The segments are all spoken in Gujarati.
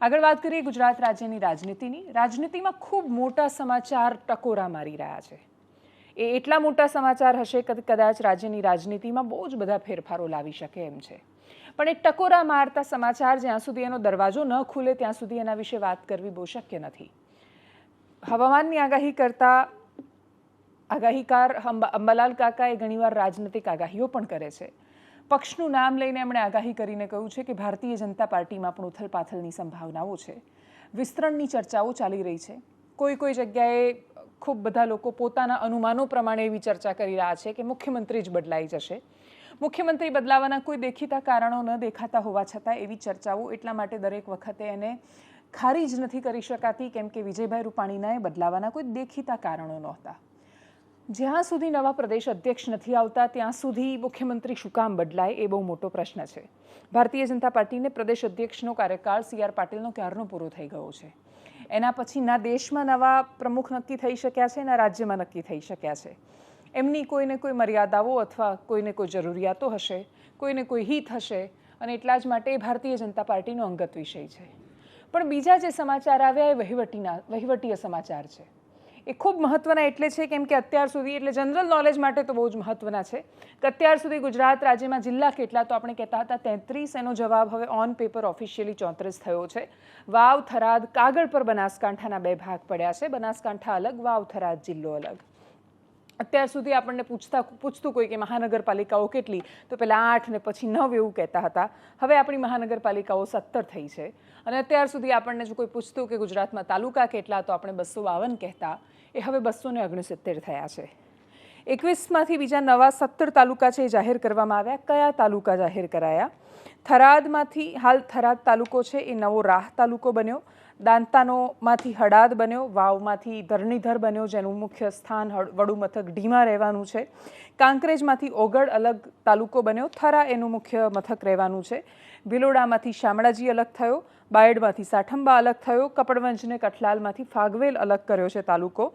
આગળ વાત કરીએ ગુજરાત રાજ્યની રાજનીતિની. રાજનીતિમાં ખૂબ મોટા સમાચાર ટકોરા મારી રહ્યા છે. એ એટલા મોટા સમાચાર હશે કદાચ રાજ્યની રાજનીતિમાં બહુ જ બધા ફેરફારો લાવી શકે એમ છે. પણ એ ટકોરા મારતા સમાચાર જ્યાં સુધી એનો દરવાજો ન ખુલે ત્યાં સુધી એના વિશે વાત કરવી બહુ શક્ય નથી. હવામાનની આગાહી કરતા આગાહીકાર અંબાલાલ કાકા એ ઘણીવાર રાજનૈતિક આગાહીઓ પણ કરે છે. પક્ષનું નામ લઈને એમણે આગાહી કરીને કહ્યું છે કે ભારતીય જનતા પાર્ટીમાં પણ ઉથલપાથલની સંભાવનાઓ છે. વિસ્તરણની ચર્ચાઓ ચાલી રહી છે. કોઈ કોઈ જગ્યાએ ખૂબ બધા લોકો પોતાના અનુમાનો પ્રમાણે એવી ચર્ચા કરી રહ્યા છે કે મુખ્યમંત્રી જ બદલાઈ જશે. મુખ્યમંત્રી બદલાવાના કોઈ દેખીતા કારણો ન દેખાતા હોવા છતાં એવી ચર્ચાઓ એટલા માટે દરેક વખતે એને ખારી જ નથી કરી શકાતી, કેમ કે વિજયભાઈ રૂપાણીનાએ બદલાવાના કોઈ દેખીતા કારણો નહોતા. જ્યાં સુધી નવા પ્રદેશ અધ્યક્ષ નથી આવતા, ત્યાં સુધી મુખ્યમંત્રી શું કામ બદલાય એ બહુ મોટો પ્રશ્ન છે. ભારતીય જનતા પાર્ટીને પ્રદેશ અધ્યક્ષનો કાર્યકાળ સી આર પાટીલનો ક્યારનો પૂરો થઈ ગયો છે? એના પછી ના દેશમાં નવા પ્રમુખ નક્કી થઈ શક્યા છે, ના રાજ્યમાં નક્કી થઈ શક્યા છે? એમની કોઈને કોઈ મર્યાદાઓ અથવા કોઈને કોઈ જરૂરિયાતો હશે, કોઈને કોઈ હિત હશે, અને એટલા જ માટે એ ભારતીય જનતા પાર્ટીનો અંગત વિષય છે. પણ બીજા જે સમાચાર આવ્યા એ વહીવટીના, વહીવટીય સમાચાર છે. એ ખૂબ મહત્વના એટલે છે કેમ કે અત્યાર સુધી, એટલે જનરલ નોલેજ માટે તો બહુ જ મહત્વના છે. કે અત્યાર સુધી ગુજરાત રાજ્યમાં જિલ્લા કેટલા, તો આપણે કહેતા હતા તેત્રીસ, એનો જવાબ હવે ઓન પેપર ઓફિશિયલી ચોત્રીસ થયો છે. વાવ થરાદ કાગળ પર બનાસકાંઠાના બે ભાગ પડ્યા છે. બનાસકાંઠા અલગ વાવ થરાદ જિલ્લો અલગ. અત્યાર સુધી આપણને પૂછતા પૂછતું કોઈ કે મહાનગરપાલિકાઓ કેટલી? તો પહેલાં આઠ ને પછી નવ એવું કહેતા હતા. હવે આપણી મહાનગરપાલિકાઓ સત્તર થઈ છે. અને અત્યાર સુધી આપણને જો કોઈ પૂછતું કે ગુજરાતમાં તાલુકા કેટલા, તો આપણે બસો બાવન કહેતા. એ હવે બસો ને ઓગણસિત્તેર થયા છે. એકવીસમાંથી બીજા નવા સત્તર તાલુકા છે એ જાહેર કરવામાં આવ્યા. કયા તાલુકા જાહેર કરાયા? થરાદમાંથી, હાલ થરાદ તાલુકો છે, એ નવો રાહ તાલુકો બન્યો. દાંતાનોમાંથી હડાદ બન્યો, વાવમાંથી ધરણીધર બન્યો, જેનું મુખ્ય સ્થાન વડુ મથક ઢીમા રહેવાનું છે. કાંકરેજમાંથી ઓગળ અલગ તાલુકો બન્યો, થરા એનું મુખ્ય મથક રહેવાનું છે. ભિલોડામાંથી શામળાજી અલગ થયો, બાયડમાંથી સાઠંબા અલગ થયો, કપડવંજને કઠલાલમાંથી ફાગવેલ અલગ કર્યો છે તાલુકો.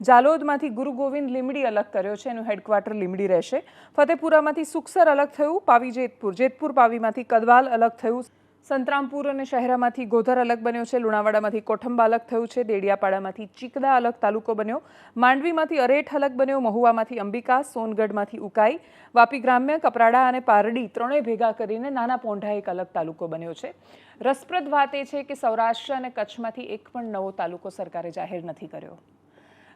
જાલોદમાંથી ગુરુ ગોવિંદ લીમડી અલગ કર્યો છે, એનું હેડક્વાર્ટર લીમડી રહેશે. ફતેપુરામાંથી સુખસર અલગ થયું, પાવી જેતપુર જેતપુર પાવીમાંથી કદવાલ અલગ થયું. સંતરામપુર અને શહેરામાંથી ગોધર અલગ બન્યો છે. લુણાવાડામાંથી કોઠંબા અલગ થયું છે. દેડિયાપાડામાંથી ચીકદા અલગ તાલુકો બન્યો. માંડવીમાંથી અરેઠ અલગ બન્યો. મહુવામાંથી અંબિકા, સોનગઢમાંથી ઉકાઈ, વાપી ગ્રામ્ય, કપરાડા અને પારડી ત્રણેય ભેગા કરીને નાના પોંઢા એક અલગ તાલુકો બન્યો છે. રસપ્રદ વાત એ છે કે સૌરાષ્ટ્ર અને કચ્છમાંથી એક પણ નવો તાલુકો સરકારે જાહેર નથી કર્યો.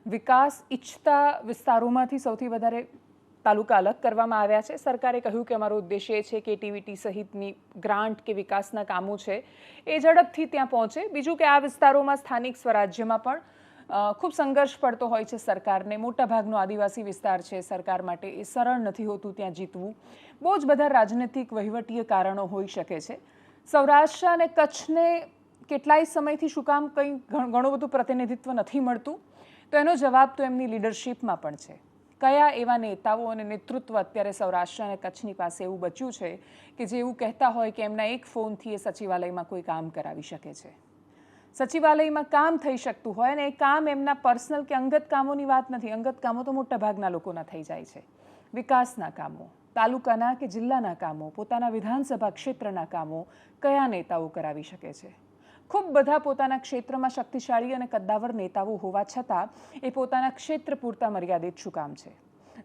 વિકાસ ઈચ્છતા વિસ્તારોમાંથી સૌથી વધારે તાલુકા અલગ કરવામાં આવ્યા છે. સરકારે કહ્યું કે અમારો ઉદ્દેશ્ય એ છે કે ટીવીટી સહિતની ગ્રાન્ટ કે વિકાસના કામો છે એ ઝડપથી ત્યાં પહોંચે. બીજું કે આ વિસ્તારોમાં સ્થાનિક સ્વરાજ્યમાં પણ ખૂબ સંઘર્ષ પડતો હોય છે સરકારને. મોટાભાગનો આદિવાસી વિસ્તાર છે સરકાર માટે. એ સરળ નથી હોતું ત્યાં જીતવું. બહુ જ બધા રાજનૈતિક વહીવટીય કારણો હોઈ શકે છે. સૌરાષ્ટ્ર અને કચ્છને કેટલાય સમયથી શું કામ કંઈ ઘણું બધું પ્રતિનિધિત્વ નથી મળતું, તો એનો જવાબ તો એમની લીડરશિપમાં પણ છે. કયા એવા નેતાઓ અને નેતૃત્વ અત્યારે સૌરાષ્ટ્ર અને કચ્છની પાસે એવું બચ્યું છે કે જે એવું કહેતા હોય કે એમના એક ફોનથી એ સચિવાલયમાં કોઈ કામ કરાવી શકે છે? સચિવાલયમાં કામ થઈ શકતું હોય અને એ કામ એમના પર્સનલ કે અંગત કામોની વાત નથી. અંગત કામો તો મોટાભાગના લોકોના થઈ જાય છે. વિકાસના કામો, તાલુકાના કે જિલ્લાના કામો, પોતાના વિધાનસભા ક્ષેત્રના કામો કયા નેતાઓ કરાવી શકે છે? ખૂબ બધા પોતાના ક્ષેત્રમાં શક્તિશાળી અને કદ્દાવર નેતાઓ હોવા છતાં એ પોતાના ક્ષેત્ર પૂરતા મર્યાદિત શું કામ છે?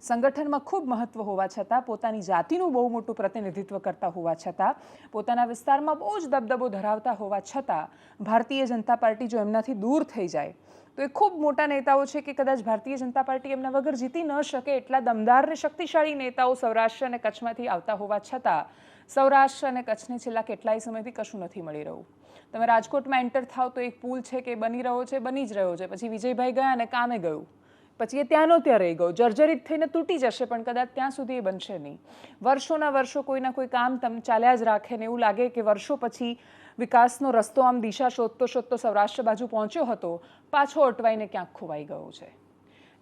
સંગઠનમાં ખૂબ મહત્વ હોવા છતાં, પોતાની જાતિનું બહુ મોટું પ્રતિનિધિત્વ કરતા હોવા છતાં, પોતાના વિસ્તારમાં બહુ જ દબદબો ધરાવતા હોવા છતાં, ભારતીય જનતા પાર્ટી જો એમનાથી દૂર થઈ જાય, તો એ ખૂબ મોટા નેતાઓ છે કે કદાચ ભારતીય જનતા પાર્ટી એમના વગર જીતી ન શકે એટલા દમદાર અને શક્તિશાળી નેતાઓ સૌરાષ્ટ્ર અને કચ્છમાંથી આવતા હોવા છતાં સૌરાષ્ટ્ર અને કચ્છને છેલ્લા કેટલાય સમયથી કશું નથી મળી રહ્યું. તમે રાજકોટમાં એન્ટર થાવ તો એક પુલ છે કે બની રહ્યો છે, બની જ રહ્યો છે. પછી વિજયભાઈ ગયા અને કામે ગયું. પછી એ ત્યાંનો ત્યાં રહી ગયો. જર્જરિત થઈને તૂટી જશે, પણ કદાચ ત્યાં સુધી એ બનશે નહીં. વર્ષોના વર્ષો કોઈના કોઈ કામ તમ ચાલ્યા જ રાખે ને એવું લાગે કે વર્ષો પછી વિકાસનો રસ્તો આમ દિશા શોધતો શોધતો સૌરાષ્ટ્ર બાજુ પહોંચ્યો હતો, પાછો અટવાઈને ક્યાંક ખોવાઈ ગયો છે.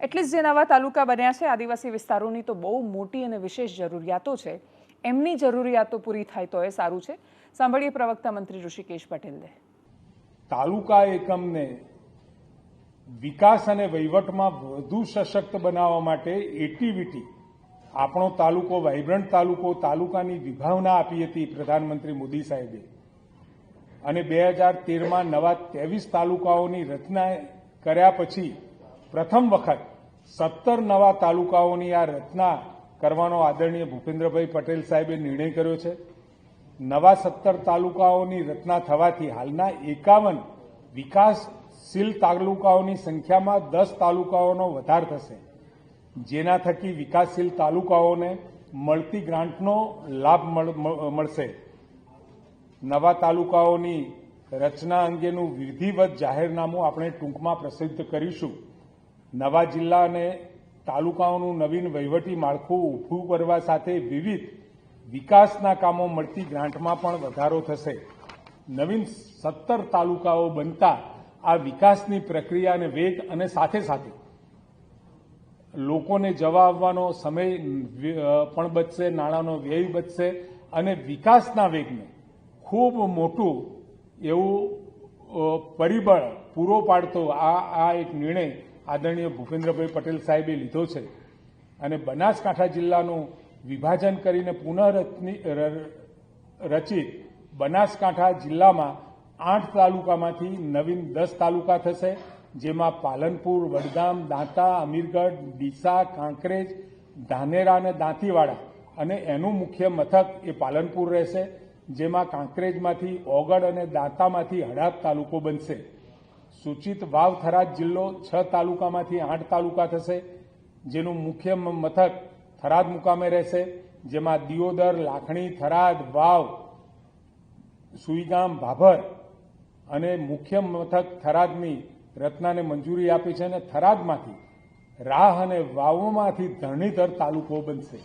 એટલીસ્ટ જે નવા તાલુકા બન્યા છે, આદિવાસી વિસ્તારોની તો બહુ મોટી અને વિશેષ જરૂરિયાતો છે. એમની જરૂરિયાતો પૂરી થાય તો એ સારું છે. સાંભળીએ પ્રવક્તા મંત્રી ઋષિકેશ પટેલને. તાલુકા એકમને વિકાસ અને વહીવટમાં વધુ સશક્ત બનાવવા માટે એક્ટિવિટી, આપણો તાલુકો વાઇબ્રન્ટ તાલુકો, તાલુકાની વિભાવના આપી હતી પ્રધાનમંત્રી મોદી સાહેબે. અને બે હજાર તેરમાં નવા ત્રેવીસ તાલુકાઓની રચના કર્યા પછી પ્રથમ વખત સત્તર નવા તાલુકાઓની આ રચના કરવાનો આદરણીય ભૂપેન્દ્રભાઈ પટેલ સાહેબે નિર્ણય કર્યો છે. નવા સત્તર તાલુકાઓની રચના થવાથી હાલના એકાવન વિકાસશીલ તાલુકાઓની સંખ્યામાં દસ તાલુકાઓનો વધાર થશે. જેના થકી વિકાસશીલ તાલુકાઓને મળતી ગ્રાન્ટનો લાભ મળ- મળ- મળશે. નવા તાલુકાઓની રચના અંગેનું વિધિવત જાહેરનામું આપણે ટૂંકમાં પ્રસિદ્ધ કરીશું. નવા જિલ્લા અને તાલુકાઓનું નવીન વહીવટી માળખું ઊભું કરવા સાથે વિવિધ વિકાસના કામો મળતી ગ્રાન્ટમાં પણ વધારો થશે. નવીન સત્તર તાલુકાઓ બનતા આ વિકાસની પ્રક્રિયાને વેગ અને સાથે સાથે લોકોને જવા આવવાનો સમય પણ બચશે, નાણાંનો વ્યય બચશે અને વિકાસના વેગને ખૂબ મોટું એવું પરિબળ પૂરો પાડતો આ આ એક નિર્ણય આદરણીય ભૂપેન્દ્રભાઈ પટેલ સાહેબે લીધો છે. અને બનાસકાંઠા જિલ્લાનું વિભાજન કરીને પુનઃરચની રચિત બનાસકાંઠા જિલ્લામાં આઠ તાલુકામાંથી નવીન દસ તાલુકા થશે, જેમાં પાલનપુર, વડગામ, દાંતા, અમીરગઢ, ડીસા, કાંકરેજ, ધાનેરા અને દાંતીવાડા. અને એનું મુખ્ય મથક એ પાલનપુર રહેશે, જેમાં કાંકરેજમાંથી ઓગડ અને દાંતામાંથી હડાદ તાલુકો બનશે. સૂચિત વાવ થરાદ જિલ્લો છ તાલુકામાંથી આઠ તાલુકા થશે. જેનું મુખ્ય મથક થરાદ મુકામે રહેશે. જેમાં દિયોદર, લાખણી, થરાદ, વાવ, સુઈગામ, ભાભર અને મુખ્ય મથક થરાદની રત્નાને મંજૂરી આપી છે અને થરાદમાંથી રાહ અને વાવોમાંથી ધરણીધર તાલુકો બનશે.